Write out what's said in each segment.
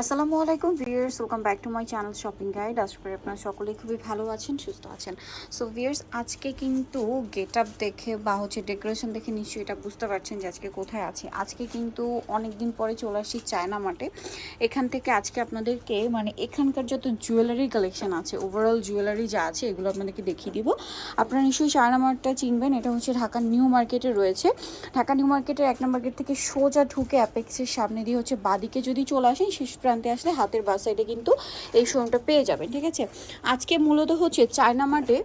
আসসালামু আলাইকুম viewers, welcome back to my channel shopping guide. আশা করি আপনারা সকলেই খুবই ভালো আছেন, সুস্থ আছেন। সো ভিউয়ার্স, আজকে কিন্তু গেট আপ দেখে বা হচ্ছে ডেকোরেশন দেখে নিশ্চয়ই এটা বুঝতে পারছেন যে আজকে কোথায় আছি। আজকে কিন্তু অনেক দিন পরে চলে আসি চায়না মার্টে। এখান থেকে আজকে আপনাদেরকে মানে এখানকার যত জুয়েলারি কালেকশন আছে ওভারঅল জুয়েলারি যা আছে, এগুলো আপনাদেরকে দেখিয়ে দিব। আপনারা নিশ্চয়ই চায়না মাঠটা চিনবেন, এটা হচ্ছে ঢাকা নিউ মার্কেটে রয়েছে। ঢাকা নিউ মার্কেটের এক নম্বর গেট থেকে সোজা ঢুকে অ্যাপেক্সের সামনে দিয়ে হচ্ছে বাদিকে যদি চলে আসেন, শেষ প্রান্তে আসলে হাতের বা সাইডে কিন্তু এই শোরুমটা পেয়ে যাবেন, ঠিক আছে? আজকে মূলত হচ্ছে চায়না মার্টে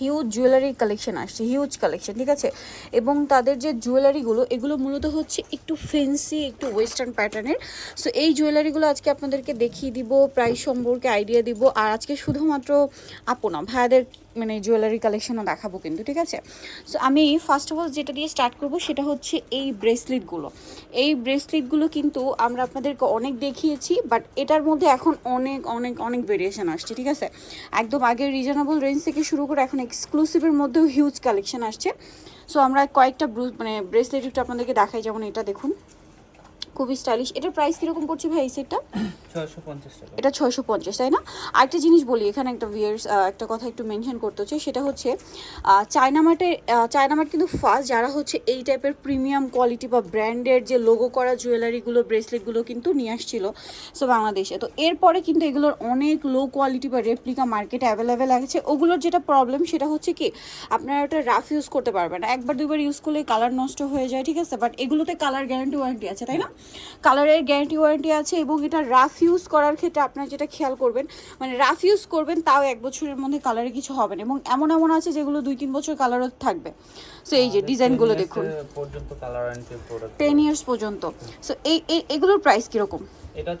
হিউজ জুয়েলারি কালেকশন আসছে হিউজ কালেকশন ঠিক আছে? এবং তাদের যে জুয়েলারিগুলো এগুলো মূলত হচ্ছে একটু ফেন্সি একটু ওয়েস্টার্ন প্যাটার্নের সো এই জুয়েলারিগুলো আজকে আপনাদেরকে দেখিয়ে দিব প্রাইস সম্পর্কে আইডিয়া দিব। আর আজকে শুধুমাত্র আপনা ভাইয়াদের মানে জুয়েলারি কালেকশনও দেখাবো কিন্তু, ঠিক আছে? সো আমি ফার্স্ট অফ অল যেটা দিয়ে স্টার্ট করব সেটা হচ্ছে এই ব্রেসলেটগুলো এই ব্রেসলেটগুলো কিন্তু আমরা আপনাদেরকে অনেক দেখিয়েছি বাট এটার মধ্যে এখন অনেক অনেক অনেক ভেরিয়েশন আসছে, ঠিক আছে? একদম আগের রিজনেবল রেঞ্জ থেকে শুরু করে এখন এক্সক্লুসিভের মধ্যেও হিউজ কালেকশন আসছে। সো আমরা কয়েকটা মানে ব্রেসলেট একটু আপনাদেরকে দেখাই, যেমন এটা দেখুন। খুবই স্টাইলিশ এটার প্রাইস কীরকম পড়ছে ভাই এই সেটটা এটা ছয়শো পঞ্চাশ তাই না? আরেকটা জিনিস বলি এখানে একটা ভিয়ার্স একটা কথা একটু মেনশন করতে হচ্ছে সেটা হচ্ছে চায়না মার্টে চায়না মার্ট কিন্তু ফার্স্ট যারা হচ্ছে এই টাইপের প্রিমিয়াম কোয়ালিটি বা ব্র্যান্ডের যে লোগো করা জুয়েলারিগুলো ব্রেসলেটগুলো কিন্তু নিয়ে আসছিল সো বাংলাদেশে। তো এরপরে কিন্তু এগুলোর অনেক লো কোয়ালিটি বা রেপ্লিকা মার্কেটে অ্যাভেলেবেল আছে। ওগুলোর যেটা প্রবলেম সেটা হচ্ছে কি আপনারা ওটা রাফ ইউজ করতে পারবেন না। একবার দুবার ইউজ করলে কালার নষ্ট হয়ে যায় ঠিক আছে? বাট এগুলোতে কালার গ্যারান্টি ওয়ারেন্টি আছে তাই না? কালারের গ্যারান্টি ওয়ারেন্টি আছে এবং এটা রাফ ইউজ করার ক্ষেত্রে আপনারা যেটা খেয়াল করবেন মানে রাফ ইউজ করবেন তাও এক বছরের মধ্যে কালারে কিছু হবে না এবং এমন এমন আছে যেগুলো দুই তিন বছর কালারও থাকবে। সো এই যে ডিজাইনগুলো দেখুন। পর্যন্ত কালার আনতে প্রোডাক্ট টেন ইয়ার্স পর্যন্ত। সো এই এগুলোর প্রাইস কীরকম? এটা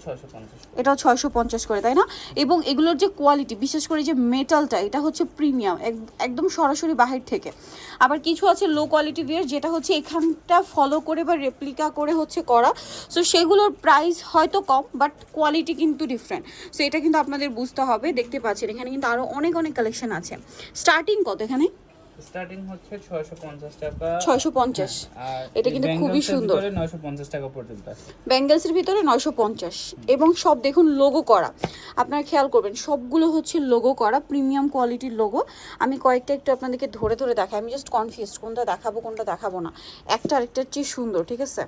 এটাও ছয়শো পঞ্চাশ করে তাই না? এবং এগুলোর যে কোয়ালিটি বিশেষ করে যে মেটালটা এটা হচ্ছে প্রিমিয়াম একদম সরাসরি বাহির থেকে। আবার কিছু আছে লো কোয়ালিটি বিয়ার যেটা হচ্ছে এখানটা ফলো করে বা রেপ্লিকা করে হচ্ছে করা। সো সেগুলোর প্রাইস হয়তো কম বাট কোয়ালিটি কিন্তু ডিফারেন্ট সো এটা কিন্তু আপনাদের বুঝতে হবে দেখতে পাচ্ছেন এখানে কিন্তু আরও অনেক অনেক কালেকশন আছে। স্টার্টিং কত এখানে? স্টার্টিং হচ্ছে টাকা। আর এটা কিন্তু খুবই সুন্দর। টাকা পর্যন্ত ভিতরে এবং সব দেখুন লোগো করা। আপনারা খেয়াল করবেন সবগুলো হচ্ছে লোগো করা প্রিমিয়াম কোয়ালিটির লোগো আমি কয়েকটা একটু আপনাদেরকে ধরে ধরে দেখাই। আমি জাস্ট কনফিউজ কোনটা দেখাবো কোনটা দেখাবো না। একটা আরেকটার চেয়ে সুন্দর ঠিক আছে?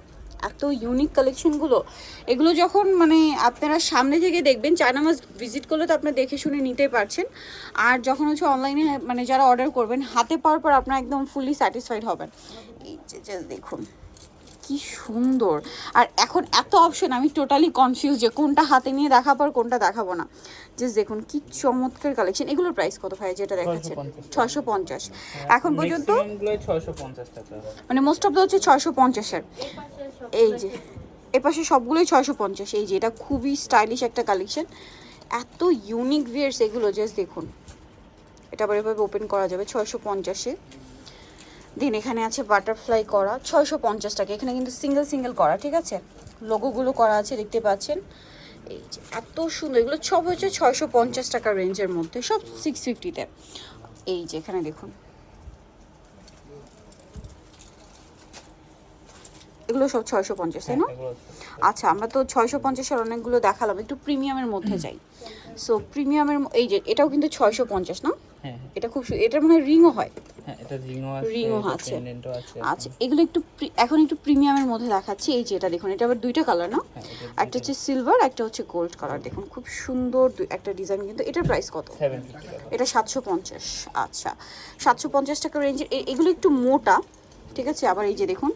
এত ইউনিক কালেকশনগুলো এগুলো যখন মানে আপনারা সামনে থেকে দেখবেন চায়না মাস ভিজিট করলে তো আপনারা দেখে শুনে নিতে পারছেন। আর যখন হচ্ছে অনলাইনে মানে যারা অর্ডার করবেন, হাতে পাওয়ার পর আপনারা একদম ফুলি স্যাটিসফাইড হবেন। এই যে দেখুন। কি সুন্দর। আর এখন এত অপশন আমি টোটালি কনফিউজ যে কোনটা হাতে নিয়ে দেখাবো আর কোনটা দেখাবো না। জাস্ট দেখুন কি চমৎকার কালেকশন এগুলোর প্রাইস কত ভাই যেটা দেখাচ্ছে? 650 ছয়শো পঞ্চাশ। এখন পর্যন্ত? মানে মোস্ট অফ দ্য হচ্ছে ছয়শো পঞ্চাশের এই যে এপাশে সবগুলোই ছয়শো পঞ্চাশ। এই যে এটা খুবই স্টাইলিশ একটা কালেকশন এত ইউনিক ভিয়ার্স এগুলো জাস্ট দেখুন। এটা আবার এভাবে ওপেন করা যাবে ছয়শো পঞ্চাশে। দিন এখানে আছে বাটারফ্লাই করা ছয়শো পঞ্চাশ টাকা। এখানে কিন্তু সিঙ্গেল সিঙ্গেল করা ঠিক আছে? লোগোগুলো করা আছে দেখতে পাচ্ছেন? এই যে এত সুন্দর এগুলো সব হচ্ছে ছয়শো পঞ্চাশ টাকা রেঞ্জের মধ্যে সব সিক্স ফিফটিতে এই যে এখানে দেখুন। এগুলো সব ছয়শো পঞ্চাশ তাই না? আচ্ছা আমরা তো ছয়শো পঞ্চাশের অনেকগুলো দেখালাম একটু প্রিমিয়ামের মধ্যে যাই। সো প্রিমিয়ামের এই যে এটাও কিন্তু ছয়শো পঞ্চাশ না? হ্যাঁ হ্যাঁ, এটা খুব এটার মনে হয় রিংও হয়। হ্যাঁ এটা রিংও আছে এটা আচ্ছা এগুলো একটু এখন একটু প্রিমিয়ামের মধ্যে দেখাচ্ছি। এই যে এটা দেখুন এটা আবার দুইটা কালার না? হ্যাঁ একটা হচ্ছে সিলভার একটা হচ্ছে গোল্ড কালার দেখুন খুব সুন্দর একটা ডিজাইন কিন্তু। এটার প্রাইস কত? এটা সাতশো পঞ্চাশ। আচ্ছা সাতশো পঞ্চাশ টাকা রেঞ্জের এগুলো একটু মোটা ঠিক আছে? আবার এই যে দেখুন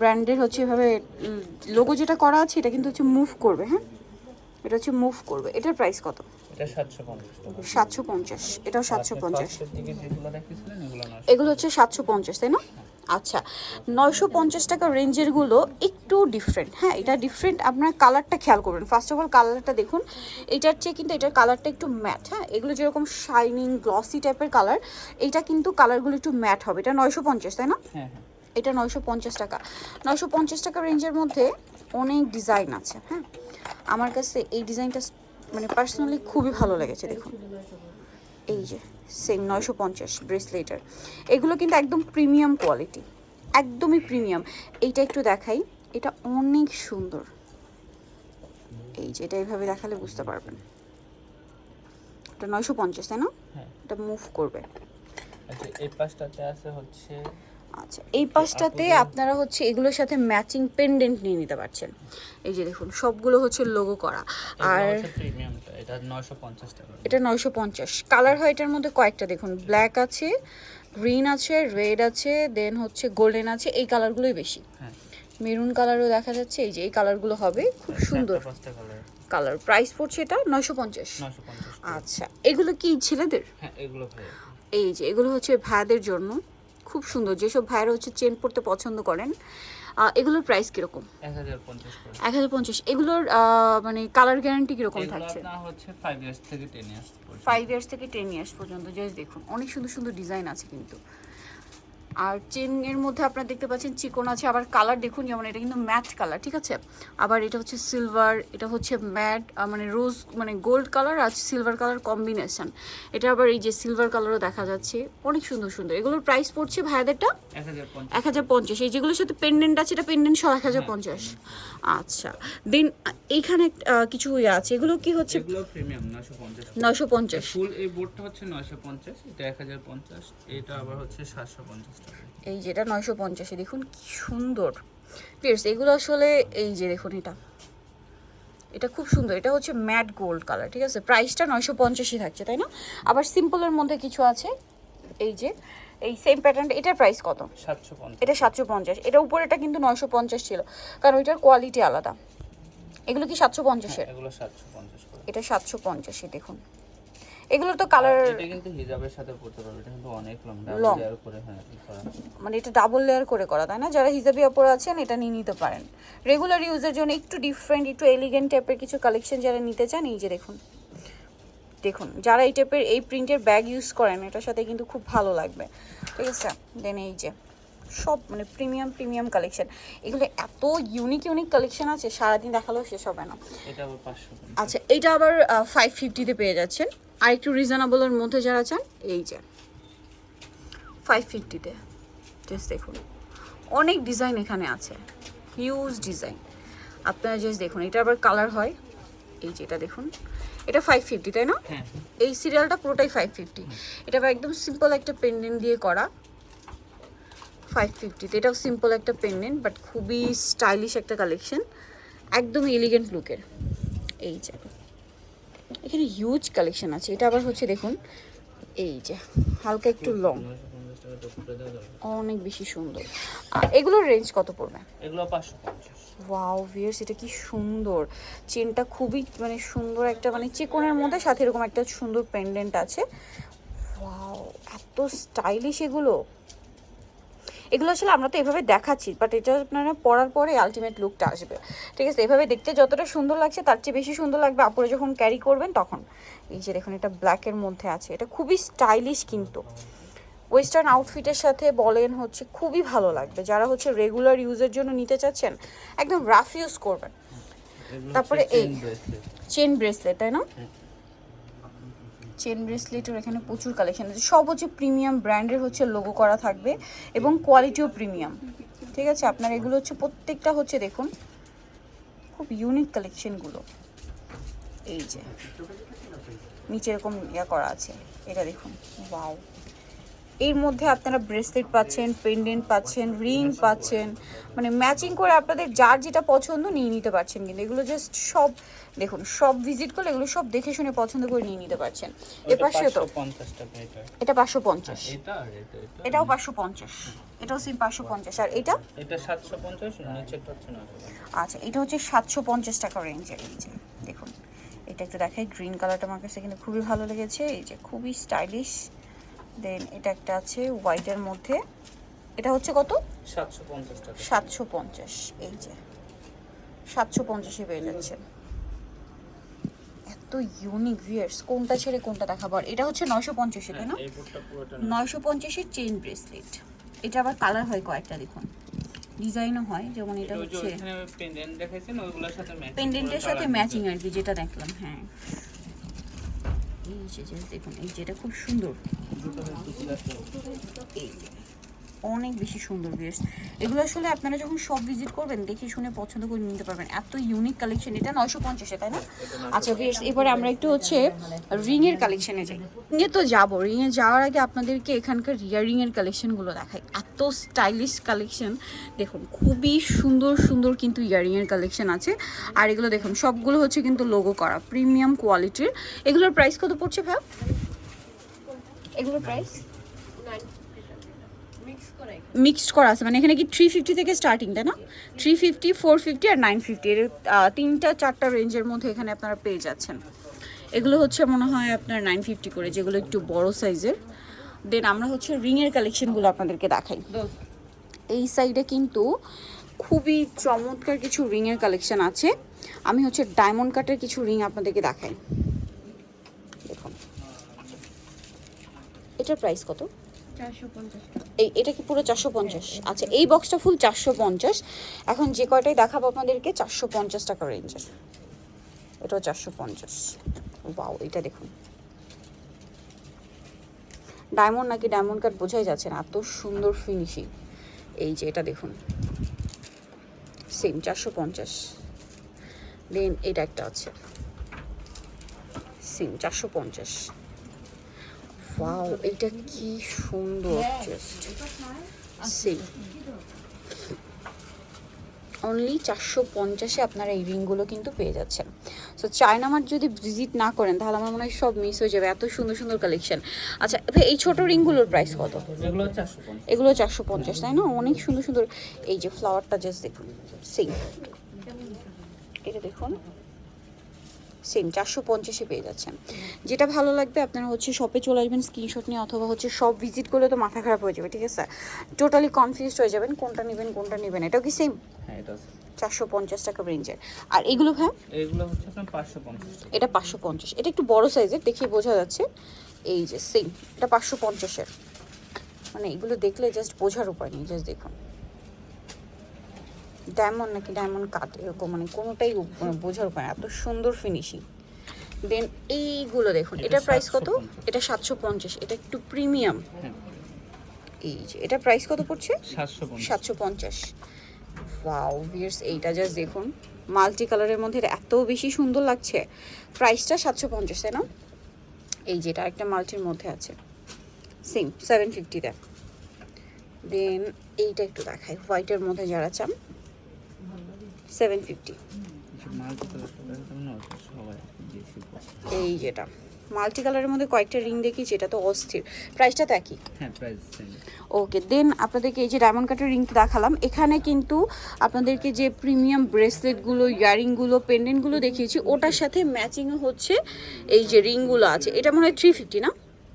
ব্র্যান্ডের হচ্ছে এভাবে লোগো যেটা করা আছে এটা কিন্তু হচ্ছে মুভ করবে হ্যাঁ? এটা হচ্ছে মুভ করবে। এটার প্রাইস কত? এটা সাতশো পঞ্চাশ টাকা। সাতশো পঞ্চাশ এটাও এগুলো হচ্ছে সাতশো পঞ্চাশ তাই না? আচ্ছা নয়শো পঞ্চাশ টাকা রেঞ্জেরগুলো একটু ডিফারেন্ট হ্যাঁ এটা ডিফারেন্ট আপনার কালারটা খেয়াল করবেন। ফার্স্ট অফ অল কালারটা দেখুন। এটার চেয়ে কিন্তু এটার কালারটা একটু ম্যাট হ্যাঁ? এগুলো যেরকম শাইনিং গ্লসি টাইপের কালার এটা কিন্তু কালারগুলো একটু ম্যাট হবে। এটা নয়শো পঞ্চাশ তাই না? হ্যাঁ হ্যাঁ। এটা নয়শো পঞ্চাশ টাকা। নয়শো পঞ্চাশ টাকা রেঞ্জের মধ্যে অনেক ডিজাইন আছে হ্যাঁ? আমার কাছে এই ডিজাইনটা মানে পার্সোনালি খুবই ভালো লেগেছে দেখুন। এই যে সেম নয়শো পঞ্চাশ ব্রেসলেটার এগুলো কিন্তু একদম প্রিমিয়াম কোয়ালিটি একদমই প্রিমিয়াম এইটা একটু দেখাই এটা অনেক সুন্দর। এই যে এটা এইভাবে দেখালে বুঝতে পারবেন। এটা নয়শো পঞ্চাশ তাই না? হ্যাঁ। এটা মুভ করবে। আচ্ছা এই পাশটাতে আছে হচ্ছে আচ্ছা এই পাশটাতে আপুদের- আপনারা হচ্ছে এগুলোর সাথে ম্যাচিং পেন্ডেন্ট নিয়ে নিতে পারছেন। এই যে দেখুন সবগুলো হচ্ছে লোগো করা। আর এটা 950 নয়শো পঞ্চাশ। কালার হয় এটার মধ্যে কয়েকটা দেখুন ব্ল্যাক আছে গ্রিন আছে রেড আছে দেন হচ্ছে গোল্ডেন আছে এই কালারগুলোই বেশি। হ্যাঁ। মেরুন কালারও দেখা যাচ্ছে এই যে এই কালারগুলো হবে খুব সুন্দর কালার কালার প্রাইস পড়ছে এটা নয়শো পঞ্চাশ। আচ্ছা এগুলো কি ছেলেদের? হ্যাঁ এগুলো এই যে এগুলো হচ্ছে ভাইয়াদের জন্য। খুব সুন্দর। যেসব ভাইয়েরা হচ্ছে চেন পড়তে পছন্দ করেন এগুলোর প্রাইস কীরকম? এক হাজার পঞ্চাশ এগুলোর মানে কালার গ্যারান্টি কীরকম থাকছে? আপনার হচ্ছে 5 ইয়ার্স থেকে 10 ইয়ার্স পর্যন্ত। ফাইভ ইয়ার্স থেকে টেন ইয়ার্স পর্যন্ত জাস্ট দেখুন। অনেক সুন্দর সুন্দর ডিজাইন আছে কিন্তু। আর চেনের মধ্যে আপনারা দেখতে পাচ্ছেন চিকন আছে আবার কালার দেখুন যেমন এটা কিন্তু ম্যাট কালার ঠিক আছে? আবার এটা হচ্ছে সিলভার এটা হচ্ছে ম্যাট মানে রোজ মানে গোল্ড কালার আর সিলভার কালার কম্বিনেশন। এটা আবার এই যে সিলভার কালারও দেখা যাচ্ছে অনেক সুন্দর সুন্দর। এগুলোর প্রাইস পড়ছে ভাইয়াদেরটা? এক হাজার পঞ্চাশ। এই যেগুলোর সাথে পেন্ডেন্ট আছে এটা পেন্ডেন্ট সহ এক হাজার পঞ্চাশ। আচ্ছা। দেন এইখানে কিছু ইয়ে আছে এগুলো কি হচ্ছে? এগুলো প্রিমিয়াম 950 নয়শো পঞ্চাশ। ফুল এই বোর্ডটা হচ্ছে 950 এটা 1050 এটা আবার হচ্ছে 750 টাকা এই যেটা নয়শো পঞ্চাশে দেখুন কি সুন্দর। পিয়ার্স এগুলো আসলে এই যে দেখুন এটা। এটা খুব সুন্দর এটা হচ্ছে ম্যাট গোল্ড কালার ঠিক আছে? প্রাইসটা নয়শো পঞ্চাশই থাকছে তাই না? আবার সিম্পলের মধ্যে কিছু আছে এই যে এই সেম প্যাটার্নটা এটার প্রাইস কত? 750 এটা সাতশো পঞ্চাশ এটা উপরেটা কিন্তু নয়শো পঞ্চাশ ছিল কারণ ওইটার কোয়ালিটি আলাদা। এগুলো কি সাতশো পঞ্চাশের? এগুলো 750 করে। এটা সাতশো পঞ্চাশে দেখুন। এগুলো তো কালার এটা কিন্তু হিজাবের সাথে পড়তে পারবে এটা কিন্তু অনেক লং ডাবল লেয়ার করে হ্যাঁ মানে এটা ডাবল লেয়ার করে করা তাই না? যারা হিজাবি অপর আছেন এটা নিয়ে নিতে পারেন। রেগুলার ইউজের জন্য একটু ডিফারেন্ট একটু এলিগেন্ট টাইপের কিছু কালেকশন যারা নিতে চান এই যে দেখুন। দেখুন যারা এই টাইপের এই প্রিন্টের ব্যাগ ইউজ করেন এটার সাথে কিন্তু খুব ভালো লাগবে। ঠিক আছে? দেন এই যে সব মানে প্রিমিয়াম প্রিমিয়াম কালেকশন এগুলো এত ইউনিক ইউনিক কালেকশন আছে সারাদিন দেখালেও শেষ হবে না। এটা আবার 500 আচ্ছা এটা আবার ফাইভ ফিফটিতে পেয়ে যাচ্ছেন। আর একটু রিজনেবলের মধ্যে যারা চান এই যে। ফাইভ ফিফটিতে জাস্ট দেখুন। অনেক ডিজাইন এখানে আছে। হিউজ ডিজাইন আপনারা জাস্ট দেখুন এটা আবার কালার হয়। এই যে এটা দেখুন। এটা ফাইভ ফিফটি তাই না? হ্যাঁ। এই সিরিয়ালটা পুরোটাই ফাইভ ফিফটি এটা আবার একদম সিম্পল একটা পেন্ডেন্ট দিয়ে করা। ফাইভ ফিফটিতে এটাও সিম্পল একটা পেন্ডেন্ট বাট খুবই স্টাইলিশ একটা কালেকশন একদম এলিগেন্ট লুকের এই যে। এখানে হিউজ কালেকশন আছে। এটা আবার হচ্ছে দেখুন এই যে হালকা একটু লং 950 টাকা তো করে দেওয়া যাবে অনেক বেশি সুন্দর। এগুলোর রেঞ্জ কত পড়বে? এগুলো 550 ওয়াও ভিয়ার্স এটা কি সুন্দর। চেনটা খুবই মানে সুন্দর একটা মানে চিকনের মধ্যে সাথে এরকম একটা সুন্দর পেন্ডেন্ট আছে। ওয়াও এত স্টাইলিশ এগুলো। এগুলো আসলে আমরা তো এভাবে দেখাচ্ছি বাট এটা আপনারা পরার পরে আলটিমেট লুকটা আসবে। ঠিক আছে এভাবে দেখতে যতটা সুন্দর লাগছে তার চেয়ে বেশি সুন্দর লাগবে আপুরে যখন ক্যারি করবেন তখন। এই যে দেখুন এটা ব্ল্যাকের মধ্যে আছে। এটা খুবই স্টাইলিশ কিন্তু। ওয়েস্টার্ন আউটফিটের সাথে বলেন হচ্ছে খুবই ভালো লাগবে। যারা হচ্ছে রেগুলার ইউজের জন্য নিতে চাচ্ছেন একদম রাফ ইউজ করবেন। তারপরে এই- চেন ব্রেসলেট তাই না? হুম। চেন ব্রেসলেটের এখানে প্রচুর কালেকশন আছে। সব হচ্ছে প্রিমিয়াম ব্র্যান্ডের হচ্ছে লোগো করা থাকবে এবং কোয়ালিটিও প্রিমিয়াম ঠিক আছে? আপনার এগুলো হচ্ছে প্রত্যেকটা হচ্ছে দেখুন, খুব ইউনিক কালেকশনগুলো এই যে, নিচে এরকম ইয়া করা আছে। এটা দেখুন ওয়াও এর মধ্যে আপনারা ব্রেসলেট পাচ্ছেন পেন্ডেন্ট পাচ্ছেন রিং পাচ্ছেন। মানে ম্যাচিং করে আপনাদের যার যেটা পছন্দ নিয়ে নিতে পারছেন কিন্তু। এগুলো জাস্ট সব দেখুন সব ভিজিট করলে এগুলো সব দেখে শুনে পছন্দ করে নিয়ে নিতে পারছেন। এ পাশে তো। এটা পাঁচশো পঞ্চাশ। এটা এটাও পাঁচশো পঞ্চাশ। এটাও সেম পাঁচশো পঞ্চাশ। আর এটা? এটা 750 নিচেরটা হচ্ছে 950 আচ্ছা এটা হচ্ছে সাতশো পঞ্চাশ টাকা রেঞ্জের এই যে দেখুন। এটা একটু দেখাই গ্রিন কালারটা আমার কাছে কিন্তু খুবই ভালো লেগেছে। এই যে খুবই স্টাইলিশ দেন এটা একটা আছে হোয়াইটের মধ্যে। এটা হচ্ছে কত? 750 টাকা। সাতশো পঞ্চাশ এই যে। সাতশো পঞ্চাশে পেয়ে যাচ্ছেন। এত ইউনিক ভিয়ার্স কোনটা ছেড়ে কোনটা দেখাবো? আর এটা হচ্ছে নয়শো পঞ্চাশে তাই না? বোর্ডটা নয়শো পঞ্চাশের চেইন ব্রেসলেট এটা আবার কালার হয় কয়েকটা দেখুন। ডিজাইনও হয় যেমন এটা হচ্ছে পেন্ডেন্টের সাথে ম্যাচিং আর কি যেটা দেখলাম হ্যাঁ। এই যে দেখুন এই যেটা খুব সুন্দর। এই অনেক বেশি সুন্দর ভিউয়ার্স এগুলো আসলে আপনারা যখন সব ভিজিট করবেন, দেখে শুনে পছন্দ করে নিতে পারবেন। এত ইউনিক কালেকশন এটা নয়শো পঞ্চাশে, তাই না? আচ্ছা ভিউয়ার্স এবারে আমরা একটু হচ্ছে রিংয়ের কালেকশনে যাই। রিংয়ে তো যাব। রিংয়ে যাওয়ার আগে আপনাদেরকে এখানকার ইয়াররিংয়ের কালেকশনগুলো দেখাই। এত স্টাইলিশ কালেকশন দেখুন, খুবই সুন্দর সুন্দর কিন্তু ইয়াররিংয়ের কালেকশন আছে। আর এগুলো দেখুন, সবগুলো হচ্ছে কিন্তু লোগো করা প্রিমিয়াম কোয়ালিটির এগুলোর প্রাইস কত পড়ছে ভাই এগুলোর প্রাইস মিক্সড করা আছে মানে এখানে কি থ্রি ফিফটি থেকে স্টার্টিং তাই না? থ্রি ফিফটি ফোর ফিফটি আর নাইন ফিফটি এর তিনটা চারটা রেঞ্জের মধ্যে এখানে আপনারা পেয়ে যাচ্ছেন। এগুলো হচ্ছে মনে হয় আপনার নাইন ফিফটি করে যেগুলো একটু বড় সাইজের দেন আমরা হচ্ছে রিংয়ের কালেকশনগুলো আপনাদেরকে দেখাই। এই সাইডে কিন্তু খুবই চমৎকার কিছু রিংয়ের কালেকশন আছে। আমি হচ্ছে ডায়মন্ড কাটের কিছু রিং আপনাদেরকে দেখাই। দেখুন। এটার প্রাইস কত? এই এটা কি পুরো চারশো পঞ্চাশ? আচ্ছা এই বক্সটা ফুল চারশো পঞ্চাশ। এখন যে কয়টাই দেখাবো আপনাদেরকে চারশো পঞ্চাশ টাকা রেঞ্জের এটাও চারশো পঞ্চাশ। বাও এটা দেখুন। ডায়মন্ড নাকি ডায়মন্ড কাট বোঝাই যাচ্ছে না এত সুন্দর ফিনিশিং এই যে এটা দেখুন। সেম চারশো পঞ্চাশ। দেন এটা একটা আছে। সেম চারশো পঞ্চাশ। ওয়াও এটা কি সুন্দর জাস্ট সেম অনলি চারশো পঞ্চাশে আপনারা এই রিংগুলো কিন্তু পেয়ে যাচ্ছেন। সো চায়না মার্ট যদি ভিজিট না করেন তাহলে আমার মনে হয় সব মিস হয়ে যাবে। এত সুন্দর সুন্দর কালেকশন আচ্ছা এই ছোট রিংগুলোর প্রাইস কত? এগুলো চারশো পঞ্চাশ। তাই না? অনেক সুন্দর সুন্দর এই যে ফ্লাওয়ারটা জাস্ট দেখুন। সেম এটা দেখুন। সেম চারশো পঞ্চাশে পেয়ে যাচ্ছেন। যেটা ভালো লাগবে আপনারা হচ্ছে শপে চলে আসবেন স্ক্রিনশট নিয়ে অথবা হচ্ছে সব ভিজিট করলে তো মাথা খারাপ হয়ে যাবে ঠিক আছে? টোটালি কনফিউজড হয়ে যাবেন কোনটা নেবেন কোনটা নেবেন এটাও কি সেম হ্যাঁ এটা চারশো পঞ্চাশ টাকা রেঞ্জের আর এগুলো হ্যাঁ এগুলো হচ্ছে আপনার পাঁচশো পঞ্চাশ এটা পাঁচশো পঞ্চাশ। এটা একটু বড় সাইজের দেখে বোঝা যাচ্ছে। এই যে সেম এটা পাঁচশো পঞ্চাশের। মানে এগুলো দেখলে জাস্ট বোঝার উপায় নেই জাস্ট দেখুন। ডায়মন্ড নাকি ডায়মন্ড কাট এরকম মানে কোনোটাই মানে বোঝার উপায় এত সুন্দর ফিনিশিং দেন এইগুলো দেখুন এটা প্রাইস কত? এটা সাতশো পঞ্চাশ এটা একটু প্রিমিয়াম এই যে এটা প্রাইস কত পড়ছে? সাতশো পঞ্চাশ। সাতশো পঞ্চাশ। ওয়াও ভিয়ার্স এইটা জাস্ট দেখুন। মাল্টি কালারের মধ্যে এত বেশি সুন্দর লাগছে। প্রাইসটা সাতশো পঞ্চাশ তাই না? এই যেটা একটা মাল্টির মধ্যে আছে। সেম সেভেন ফিফটিতে দেন এইটা একটু দেখাই হোয়াইটের মধ্যে যারা চান সেভেন ফিফটি। এই যেটা। মাল্টি কালারের মধ্যে কয়েকটা রিং দেখিয়েছি এটা তো অস্থির। প্রাইসটা তো একই। হ্যাঁ প্রাইস ওকে দেন আপনাদেরকে এই যে ডায়মন্ড কাটের রিংটা দেখালাম এখানে কিন্তু আপনাদেরকে যে প্রিমিয়াম ব্রেসলেটগুলো ইয়ারিংগুলো পেন্ডেন্টগুলো দেখিয়েছি ওটার সাথে ম্যাচিং হচ্ছে এই যে রিংগুলো আছে। এটা মনে হয় থ্রি ফিফটি না?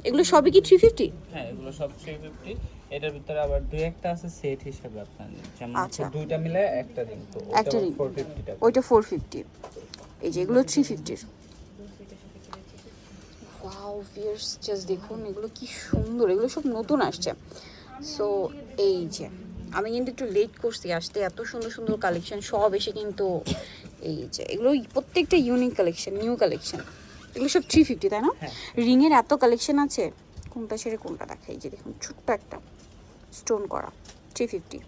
এগুলো সবই কি থ্রি ফিফটি হ্যাঁ এগুলো সব থ্রি ফিফটি এটার ভিতরে আবার দুই একটা আছে সেট হিসেবে আপনার যেমন আচ্ছা। দুইটা মিলে একটা রিং তো একটা। ফোর ফিফটি টাকা ওইটা ফোর ফিফটি এই যে এগুলো থ্রি ফিফটির ওয়াও ভিয়ার্স জাস্ট দেখুন এগুলো কি সুন্দর এগুলো সব নতুন আসছে। সো এই যে আমি কিন্তু একটু লেট করছি আসতে এত সুন্দর সুন্দর কালেকশন সব এসে কিন্তু এই যে এগুলো প্রত্যেকটা ইউনিক কালেকশন নিউ কালেকশন এগুলো সব থ্রি ফিফটি তাই না? হ্যাঁ। রিংয়ের এত কালেকশন আছে। কোনটা ছেড়ে কোনটা দেখা এই যে দেখুন ছোট্ট একটা। স্টোন করা থ্রি ফিফটি।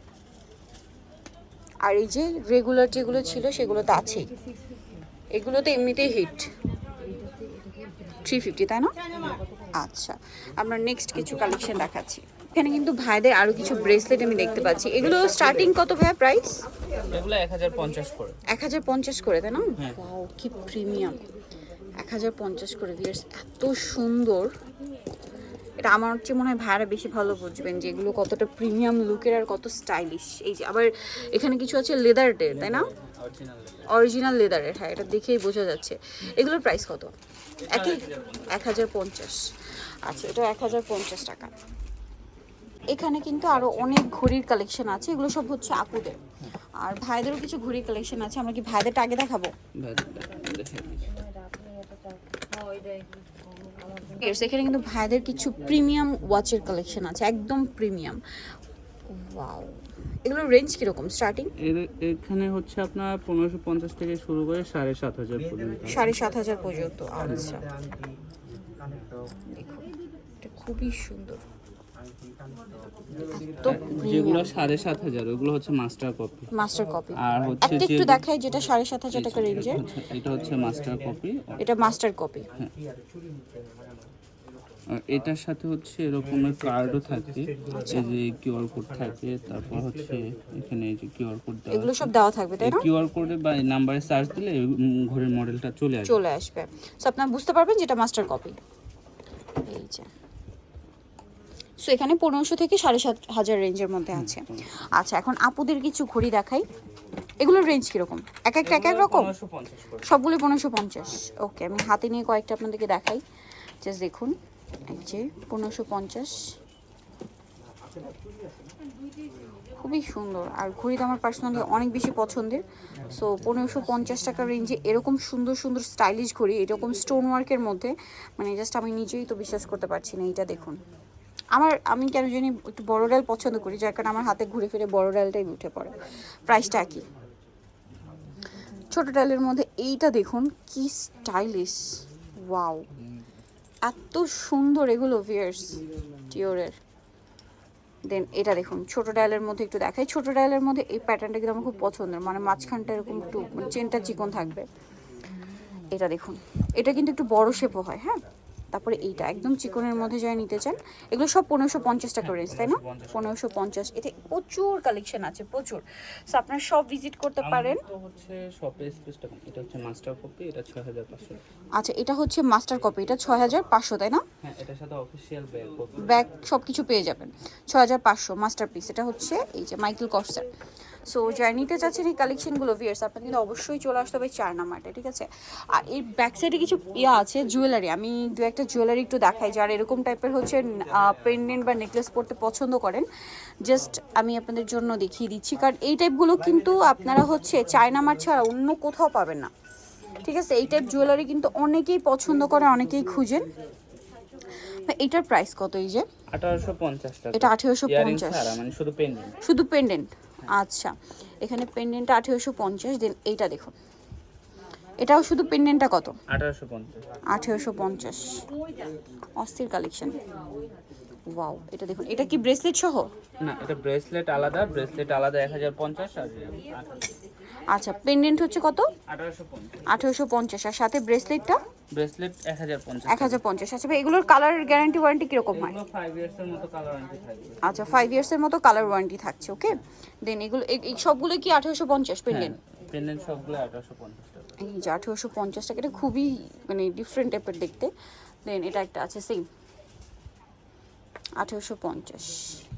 আর এই যে রেগুলার যেগুলো ছিল সেগুলো তো আছেই। এগুলো তো এমনিতেই হিট থ্রি ফিফটি তাই না? আচ্ছা আমরা নেক্সট কিছু কালেকশন দেখাচ্ছি। এখানে কিন্তু ভাইদের আরও কিছু ব্রেসলেট আমি দেখতে পাচ্ছি। এগুলো স্টার্টিং কত ভাইয়া প্রাইস এগুলো এক হাজার পঞ্চাশ করে। তাই না? হ্যাঁ। কি প্রিমিয়াম এক হাজার পঞ্চাশ করে ভিয়ার্স এত সুন্দর। এটা আমার হচ্ছে মনে হয় ভাইয়ারা বেশি ভালো বুঝবেন যে এগুলো কতটা প্রিমিয়াম লুকের আর কত স্টাইলিশ এই যে আবার এখানে কিছু আছে লেদারের তাই না? অরিজিনাল লেদারের হ্যাঁ এটা দেখেই বোঝা যাচ্ছে। এগুলোর প্রাইস কত? একই এক হাজার পঞ্চাশ। আচ্ছা এটা এক হাজার পঞ্চাশ টাকা। এখানে কিন্তু আরও অনেক ঘড়ির কালেকশন আছে এগুলো সব হচ্ছে আপুদের। আর ভাইদেরও কিছু ঘড়ির কালেকশন আছে আমরা কি ভাইদেরটা আগে দেখাবো? এখানে কিন্তু ভাইদের কিছু প্রিমিয়াম ওয়াচের কালেকশন আছে একদম প্রিমিয়াম ওয়াও এগুলোর রেঞ্জ কীরকম? স্টার্টিং এখানে হচ্ছে আপনার পনেরোশো পঞ্চাশ থেকে শুরু করে সাড়ে সাত হাজার পর্যন্ত। সাড়ে সাত হাজার পর্যন্ত আচ্ছা। দেখুন এটা খুবই সুন্দর। যেগুলো সাড়ে সাত হাজার ওগুলো হচ্ছে মাস্টার কপি মাস্টার কপি আর হচ্ছে একটা একটু যে দেখাই যেটা সাড়ে সাত হাজার টাকা রেঞ্জের এটা হচ্ছে মাস্টার কপি এটা মাস্টার কপি আর এটার সাথে হচ্ছে এরকমের কার্ডও থাকে এই যে কিউআর কোড থাকে তারপর হচ্ছে এখানে এই যে কিউআর কোড দেওয়া এগুলো সব দেওয়া থাকবে তাই না? কিউআর কোডে বা নাম্বারে সার্চ দিলে ঘড়ির মডেলটা চলে আসবে। চলে আসবে। সো আপনারা বুঝতে পারবেন যেটা মাস্টার কপি এই যে। সো এখানে পনেরোশো থেকে সাড়ে সাত হাজার রেঞ্জের মধ্যে আছে। আচ্ছা এখন আপুদের কিছু ঘড়ি দেখাই। এগুলোর রেঞ্জ কীরকম? এক একটা এক এক রকম? সবগুলো পনেরোশো পঞ্চাশ। ওকে আমি হাতে নিয়ে কয়েকটা আপনাদেরকে দেখাই। জাস্ট দেখুন। এই যে পনেরোশো পঞ্চাশ। খুবই সুন্দর। আর ঘড়িটা আমার পার্সোনালি অনেক বেশি পছন্দের। সো পনেরোশো পঞ্চাশ টাকা রেঞ্জে এরকম সুন্দর সুন্দর স্টাইলিশ ঘড়ি এরকম স্টোন ওয়ার্কের মধ্যে মানে জাস্ট আমি নিজেই তো বিশ্বাস করতে পারছি না এইটা দেখুন। আমার, আমি কেন জানি একটু বড় ডাল পছন্দ করি, যার কারণে আমার হাতে ঘুরে ফিরে বড় ডালটাই উঠে পড়ে। প্রাইসটা একই। ছোট ডালের মধ্যে এইটা দেখুন, কি স্টাইলিশ ওয়াও এত সুন্দর এগুলো ভিয়ার্স টিওরের দেন এটা দেখুন, ছোট ডায়ালের মধ্যে একটু দেখাই। ছোট ডায়ালের মধ্যে এই প্যাটার্নটা কিন্তু আমার খুব পছন্দের মানে মাঝখানটা এরকম একটু মানে চেনটা চিকন থাকবে। এটা দেখুন, এটা কিন্তু একটু বড় শেপও হয় হ্যাঁ? তারপরে এইটা একদম চিকনের মধ্যে যারা নিতে চান এগুলো সব পনেরোশো পঞ্চাশ টাকা রেঞ্জ তাই না? পনেরোশো পঞ্চাশ এতে প্রচুর কালেকশন আছে প্রচুর। সো আপনারা সব ভিজিট করতে পারেন। ছয় আচ্ছা এটা হচ্ছে মাস্টার কপি এটা ছয় হাজার পাঁচশো তাই না? ব্যাগ সব কিছু পেয়ে যাবেন। ছ হাজার পাঁচশো মাস্টার পিস এটা হচ্ছে এই যে মাইকেল কর্সার সো যারা নিতে চাচ্ছেন এই কালেকশনগুলো ভিয়ার্স আপনার কিন্তু অবশ্যই চলে আসতে হবে চার নাম্বারটা ঠিক আছে? আর এই ব্যাক সাইডে কিছু ইয়া আছে জুয়েলারি আমি দু একটা জুয়েলারি একটু দেখাই যারা এরকম টাইপের হচ্ছে পেন্ডেন্ট বা নেকলেস পরতে পছন্দ করেন জাস্ট আমি আপনাদের জন্য দেখিয়ে দিচ্ছি। কারণ এই টাইপগুলো কিন্তু আপনারা হচ্ছে চার নাম্বার ছাড়া অন্য কোথাও পাবেন না। ঠিক আছে? এই টাইপ জুয়েলারি কিন্তু অনেকেই পছন্দ করে অনেকেই খুঁজেন। এটার প্রাইস কত এই যে? আঠারোশো পঞ্চাশ টাকা। এটা 1850 Earrings ছাড়া মানে শুধু পেন্ডেন্ট শুধু পেন্ডেন্ট আচ্ছা এখানে পেন্ডেন্টটা আঠেরোশো পঞ্চাশ দেন এইটা দেখুন এটাও শুধু পেন্ডেন্টটা কত? আঠারোশো পঞ্চাশ। আঠেরোশো পঞ্চাশ। অস্থির কালেকশন ওয়াও এটা দেখুন এটা কি ব্রেসলেট সহ? না এটা ব্রেসলেট আলাদা ব্রেসলেট আলাদা এক হাজার পঞ্চাশ আর আচ্ছা পেন্ডেন্ট হচ্ছে কত? আঠারোশো পঞ্চাশ। আর সাথে ব্রেসলেটটা ব্রেসলেট এক হাজার পঞ্চাশ। এক হাজার পঞ্চাশ। আচ্ছা এগুলোর কালার গ্যারান্টি ওয়ারেন্টি কীরকম হয়? এগুলো ফাইভ ইয়ার্স এর মতো কালার আচ্ছা ফাইভ মতো কালার ওয়ারেন্টি থাকছে ওকে দেন এগুলো এই- সবগুলো কি আঠেরোশো পঞ্চাশ পেন্ডেন্ট পেন্ডেন্ট সবগুলো আঠারোশো পঞ্চাশ এই যে আঠেরোশো পঞ্চাশ টাকা এটা খুবই মানে ডিফারেন্ট টাইপের দেখতে। দেন এটা একটা আছে সেম আঠেরোশো পঞ্চাশ।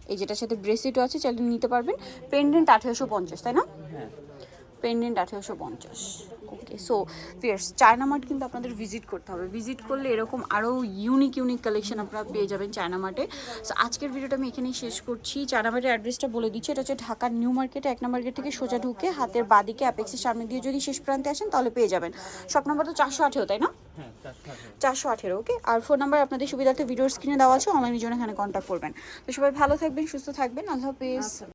এই যেটার সাথে ব্রেসলেটও আছে চাইলে নিতে পারবেন। পেন্ডেন্ট আঠেরোশো পঞ্চাশ তাই না? হ্যাঁ। পেন্ডেন্ট আঠেরোশো পঞ্চাশ। ওকে সো ফিয়ার্স চায়না মার্ট কিন্তু আপনাদের ভিজিট করতে হবে। ভিজিট করলে এরকম আরও ইউনিক ইউনিক কালেকশন আপনারা পেয়ে যাবেন চায়না মার্টে সো আজকের ভিডিওটা আমি এখানেই শেষ করছি। চায়না মার্টের অ্যাড্রেসটা বলে দিচ্ছি। এটা হচ্ছে ঢাকার নিউ মার্কেটে এক নম্বর গেট থেকে সোজা ঢুকে হাতের বাদিকে অ্যাপেক্সের সামনে দিয়ে যদি শেষ প্রান্তে আসেন তাহলে পেয়ে যাবেন। শপ নম্বর তো চারশো আঠেরো তাই না? হ্যাঁ চারশো চারশো আঠেরো ওকে আর ফোন নাম্বার আপনাদের সুবিধার্থে ভিডিওর স্ক্রিনে দেওয়া আছে অনলাইনের জন্য এখানে কন্ট্যাক্ট করবেন। তো সবাই ভালো থাকবেন সুস্থ থাকবেন। আল্লাহ হাফিজ।